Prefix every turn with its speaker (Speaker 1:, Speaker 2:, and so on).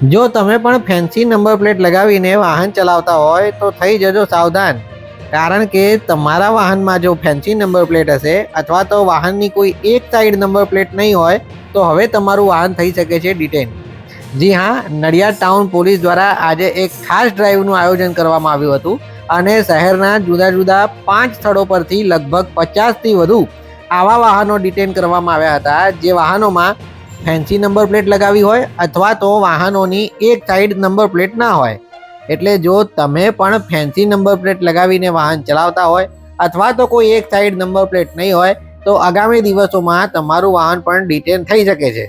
Speaker 1: જો તમે પણ ફેન્સી નંબર પ્લેટ લગાવીને વાહન ચલાવતા હોય તો થઈ જજો સાવધાન. કારણ કે તમારા વાહનમાં જો ફેન્સી નંબર પ્લેટ હશે અથવા તો વાહનની કોઈ એક સાઈડ નંબર પ્લેટ નહીં હોય, તો હવે તમારું વાહન થઈ શકે છે ડિટેન જી હા, નડિયાદ ટાઉન પોલીસ દ્વારા આજે એક ખાસ ડ્રાઈવનું આયોજન કરવામાં આવ્યું હતું અને શહેરના જુદા જુદા પાંચ સ્થળો પરથી લગભગ પચાસથી વધુ આવા વાહનો ડિટેન કરવામાં આવ્યા હતા, જે વાહનોમાં ફેન્સી નંબર પ્લેટ લગાવી હોય અથવા તો વાહનોની એક સાઈડ નંબર પ્લેટ ના હોય. એટલે જો તમે પણ ફેન્સી નંબર પ્લેટ લગાવીને વાહન ચલાવતા હોય અથવા તો કોઈ એક સાઈડ નંબર પ્લેટ નહીં હોય, તો આગામી દિવસોમાં તમારું વાહન પણ ડિટેન થઈ શકે છે.